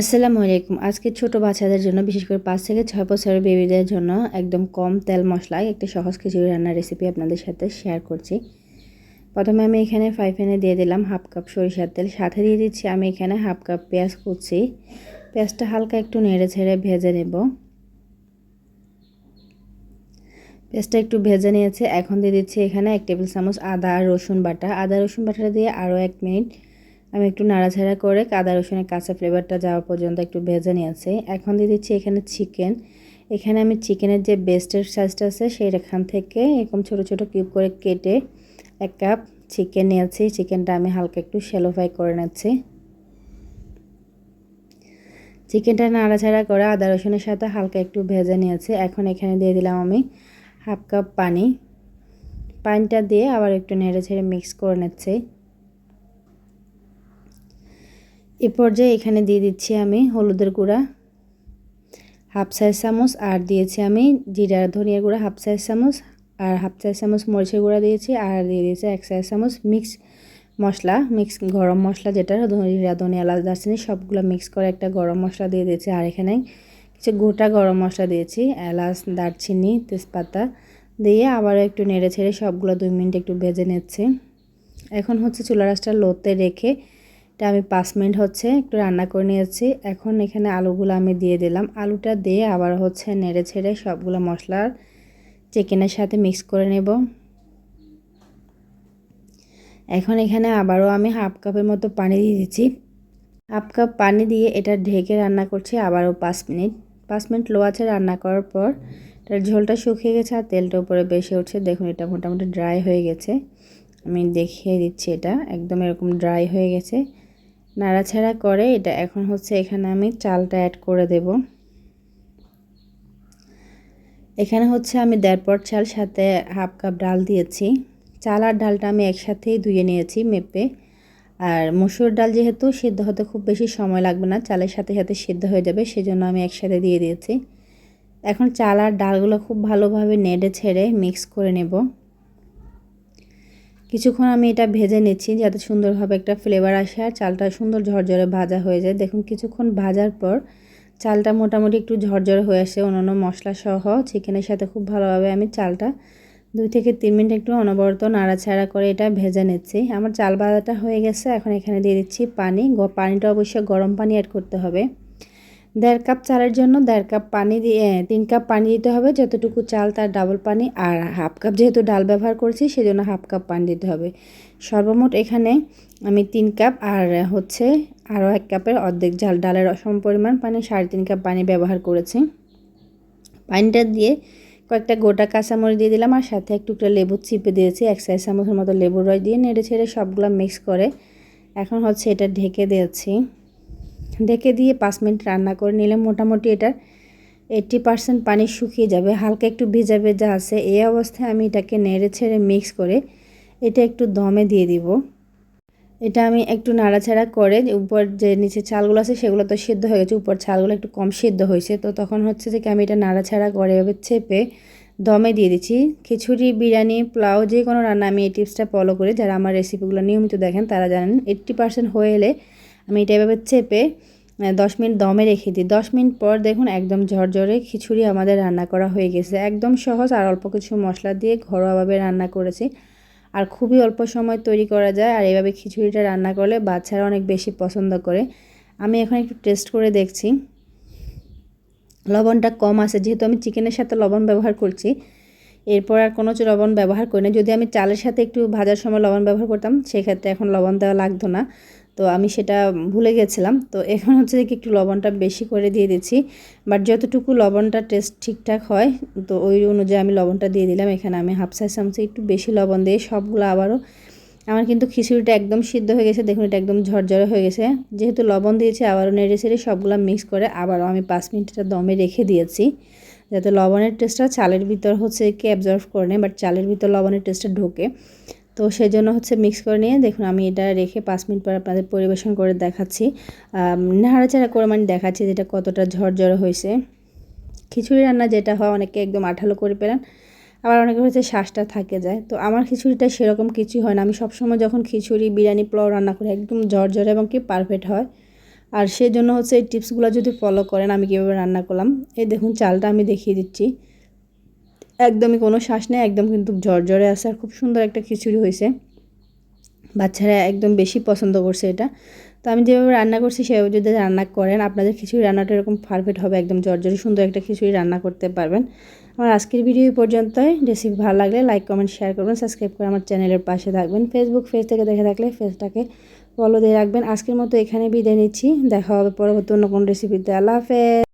আসসালামু আলাইকুম। আজকে ছোট বাচ্চাদের জন্য, বিশেষ করে পাঁচ থেকে ছয় বছরের বেবিদের জন্য একদম কম তেল মশলায় একটা সহজ খিচুড়ি রান্নার রেসিপি আপনাদের সাথে শেয়ার করছি। প্রথমে আমি এখানে ফ্রাই প্যানে দিয়ে দিলাম হাফ কাপ সরিষার তেল। সাথে দিয়ে দিচ্ছি আমি এখানে হাফ কাপ পেঁয়াজ কুচি। পেঁয়াজটা হালকা একটু নেড়ে ছেড়ে ভেজে নেব। পেঁয়াজটা একটু ভেজে নিয়েছে। এখন দিয়ে দিচ্ছি এখানে এক টেবিল চামচ আদা রসুন বাটা। আদা রসুন বাটাটা দিয়ে আরও এক মিনিট আমি একটু নাড়াচাড়া করে কাদা রসুনের কাঁচা ফ্লেভারটা যাওয়া পর্যন্ত একটু ভেজে নিয়েছি। এখন দিয়ে দিচ্ছি এখানে চিকেন এখানে আমি চিকেনের যে বেস্টের সাইজটা আছে, সেইখান থেকে এরকম ছোট ছোট কিউব করে কেটে এক কাপ চিকেন নিয়েছি। চিকেনটা আমি হালকা একটু শ্যালো ফ্রাই করে নিচ্ছি। চিকেনটা নাড়াচাড়া করে আদা রসুনের সাথে হালকা একটু ভেজে নিয়েছি। এখন এখানে দিয়ে দিলাম আমি হাফ কাপ পানি। পানিটা দিয়ে আবার একটু নেড়ে ছেড়ে মিক্স করে নিচ্ছি। এ পর্যায়ে এখানে দিয়ে দিচ্ছি আমি হলুদের গুঁড়া, হাফ সাইজ চামচ, আর দিয়েছি আমি জিরা ধনিয়া গুঁড়া, হাফ সাইজ চামচ, আর হাফ সাইজ চামচ মরিচের গুঁড়া দিয়েছি, আর দিয়ে দিয়েছি এক সাইজ চামচ মিক্স মশলা, মিক্স গরম মশলা যেটা জিরা ধনিয়া এলাচ দারচিনি সবগুলো মিক্স করে একটা গরম মশলা দিয়ে দিয়েছি, আর এখানে কিছু গোটা গরম মশলা দিয়েছি, এলাচ, দারচিনি, তেজপাতা দিয়ে আবার একটু নেড়ে ছেড়ে সবগুলো দুই মিনিট একটু ভেজে নিচ্ছি। এখন হচ্ছে চুলা রাসটা লোতে রেখে এটা আমি পাঁচ মিনিট হচ্ছে একটু রান্না করে নিয়েছি। এখন এখানে আলুগুলো আমি দিয়ে দিলাম। আলুটা দিয়ে আবার হচ্ছে নেড়ে ছেড়ে সবগুলো মশলার চিকেনের সাথে মিক্স করে নেব। এখন এখানে আবারও আমি হাফ কাপের মতো পানি দিয়ে দিচ্ছি। হাফ কাপ পানি দিয়ে এটা ঢেকে রান্না করছি আবারও পাঁচ মিনিট। পাঁচ মিনিট লো আছে রান্না করার পর এটার ঝোলটা শুকিয়ে গেছে আর তেলটা উপরে বেশি উঠছে। দেখুন, এটা মোটামুটি ড্রাই হয়ে গেছে। আমি দেখিয়ে দিচ্ছি এটা। একদম এরকম ড্রাই হয়ে গেছে। নাড়াছাড়া করে, এটা এখন হচ্ছে এখানে আমি চালটা অ্যাড করে দেব। এখানে হচ্ছে আমি দেড় পট চাল, সাথে হাফ কাপ ডাল দিয়েছি। চাল আর ডালটা আমি একসাথেই ধুয়ে নিয়েছি মেপে। আর মসুর ডাল যেহেতু সিদ্ধ হতে খুব বেশি সময় লাগবে না, চালের সাথে সাথে সিদ্ধ হয়ে যাবে, সেজন্য আমি একসাথে দিয়ে দিয়েছি। এখন চাল আর ডালগুলো খুব ভালোভাবে নেড়ে ছেড়ে মিক্স করে নেব। কিছুক্ষণ আমি এটা ভেজে নিচ্ছি, যাতে সুন্দরভাবে একটা ফ্লেভার আসে আর চালটা সুন্দর ঝরঝরে ভাজা হয়ে যায়। দেখুন, কিছুক্ষণ ভাজার পর চালটা মোটামুটি একটু ঝরঝরে হয়ে আসে অন্যান্য মশলা সহ চিকেনের সাথে খুব ভালোভাবে আমি চালটা দুই থেকে তিন মিনিট একটু অনবরত নাড়াছাড়া করে এটা ভেজে নিচ্ছি। আমার চাল ভাজাটা হয়ে গেছে, এখন এখানে দিয়ে দিচ্ছি পানি। পানিটা অবশ্যই গরম পানি অ্যাড করতে হবে। দেড় কাপ চালের জন্য দেড় কাপ পানি দিয়ে তিন কাপ পানি দিতে হবে। যতটুকু চাল তার ডাবল পানি আর হাফ কাপ যেহেতু ডাল ব্যবহার করছি, সেজন্য হাফ কাপ পানি দিতে হবে। সর্বমোট এখানে আমি তিন কাপ আর হচ্ছে আরও এক কাপের অর্ধেক ঝাল ডালের সম পরিমাণ পানি, সাড়ে তিন কাপ পানি ব্যবহার করেছি। পানিটা দিয়ে কয়েকটা গোটা কাঁচামরিচ দিয়ে দিলাম আর সাথে একটু লেবু চিপে দিয়েছি। এক সাইজ চামচের মতো লেবুর রস দিয়ে নেড়ে ছেড়ে সবগুলো মিক্স করে এখন হচ্ছে এটা ঢেকে দিয়েছি। ঢেকে দিয়ে পাঁচ মিনিট রান্না করে নিলে মোটামুটি এটার এইট্টি পারসেন্ট পানি শুকিয়ে যাবে। হালকা একটু ভেজা ভেজা আছে। এই অবস্থায় আমি এটাকে নেড়ে ছেড়ে মিক্স করে এটা একটু দমে দিয়ে দিব। এটা আমি একটু নাড়াচাড়া করে উপর যে নিচে চালগুলো আছে সেগুলো তো সিদ্ধ হয়ে গেছে, উপর চালগুলো একটু কম সিদ্ধ হয়েছে। তো তখন হচ্ছে যে আমি এটা নাড়াচাড়া করে এভাবে চেপে দমে দিয়ে দিচ্ছি। খিচুড়ি, বিরিয়ানি, পোলাও যে কোনো রান্না আমি এই টিপসটা ফলো করি যারা আমার রেসিপিগুলো নিয়মিত দেখেন তারা জানেন এইট্টি পার্সেন্ট হয়ে এলে আমি এটা এভাবে চেপে দশ মিনিট দমে রেখে দিই। দশ মিনিট পর দেখুন একদম ঝরঝরে খিচুড়ি আমাদের রান্না করা হয়ে গেছে। একদম সহজ আর অল্প কিছু মশলা দিয়ে ঘরোয়াভাবে রান্না করেছি। আর খুবই অল্প সময় তৈরি করা যায় আর এভাবে খিচুড়িটা রান্না করলে বাচ্চারা অনেক বেশি পছন্দ করে। আমি এখন একটু টেস্ট করে দেখছি। লবণটা কম আছে, যেহেতু আমি চিকেনের সাথে লবণ ব্যবহার করছি। এরপর আর কোনো লবণ ব্যবহার করি না। যদি আমি চালের সাথে একটু ভাজার সময় লবণ ব্যবহার করতাম, সেক্ষেত্রে এখন লবণ দেওয়া লাগতো না। তো আমি সেটা ভুলে গেছিলাম। তো এখন হচ্ছে কি একটু লবণটা বেশি করে দিয়ে দিচ্ছি। বাট যতটুকু লবণটা টেস্ট ঠিকঠাক হয়, তো ওই অনুযায়ী আমি লবণটা দিয়ে দিলাম। এখানে আমি হাফ সাইজ চামচে একটু বেশি লবণ দিয়ে সবগুলো আবারও আমার কিন্তু খিচুড়িটা একদম সিদ্ধ হয়ে গেছে। দেখুন এটা একদম ঝরঝরে হয়ে গেছে। যেহেতু লবণ দিয়েছি আবারও নেড়ে ছেড়ে সবগুলো মিক্স করে আবারও আমি পাঁচ মিনিটটা দমে রেখে দিয়েছি। যাতে লবণের টেস্টটা চালের ভিতর হচ্ছে কি অ্যাবজর্ভ করে নেয় বাট চালের ভিতর লবণের টেস্টটা ঢোকে। তো সেই জন্য হচ্ছে মিক্স করে নিয়ে দেখুন আমি এটা রেখে পাঁচ মিনিট পর আপনাদের পরিবেশন করে দেখাচ্ছি। নাড়াচাড়া করে মানে দেখাচ্ছি যেটা কতটা ঝরঝরে হয়েছে। খিচুড়ি রান্না যেটা হয় অনেকে একদম আঠালো করে পেলেন, আবার অনেকে হচ্ছে শ্বাসটা থাকে যায়। তো আমার খিচুড়িটা সেরকম কিছুই হয় না। আমি সবসময় যখন খিচুড়ি, বিরিয়ানি, পোলাও রান্না করি একদম ঝরঝরে এবং কি পারফেক্ট হয়। আর সেই জন্য হচ্ছে এই টিপসগুলো যদি ফলো করেন আমি কীভাবে রান্না করলাম, এই দেখুন চালটা আমি দেখিয়ে দিচ্ছি। একদমই কোনো শ্বাস নেই, একদম কিন্তু ঝরঝরে আছে আর খুব সুন্দর একটা খিচুড়ি হয়েছে। বাচ্চারা একদম বেশি পছন্দ করছে এটা। তো আমি যেভাবে রান্না করছি সেভাবে যদি রান্না করেন, আপনাদের খিচুড়ি রান্নাটা এরকম পারফেক্ট হবে, একদম জর্জরি সুন্দর একটা খিচুড়ি রান্না করতে পারবেন। আমার আজকের ভিডিও পর্যন্তই। রেসিপি ভালো লাগলে লাইক কমেন্ট শেয়ার করবেন সাবস্ক্রাইব করে আমার চ্যানেলের পাশে থাকবেন। ফেসবুক পেজ থেকে দেখে থাকলে পেজটাকে ফলো দিয়ে রাখবেন। আজকের মতো এখানে বিদায় নিচ্ছি। দেখা হবে পরবর্তী অন্য কোনো রেসিপিতে আল্লাহ হাফেজ।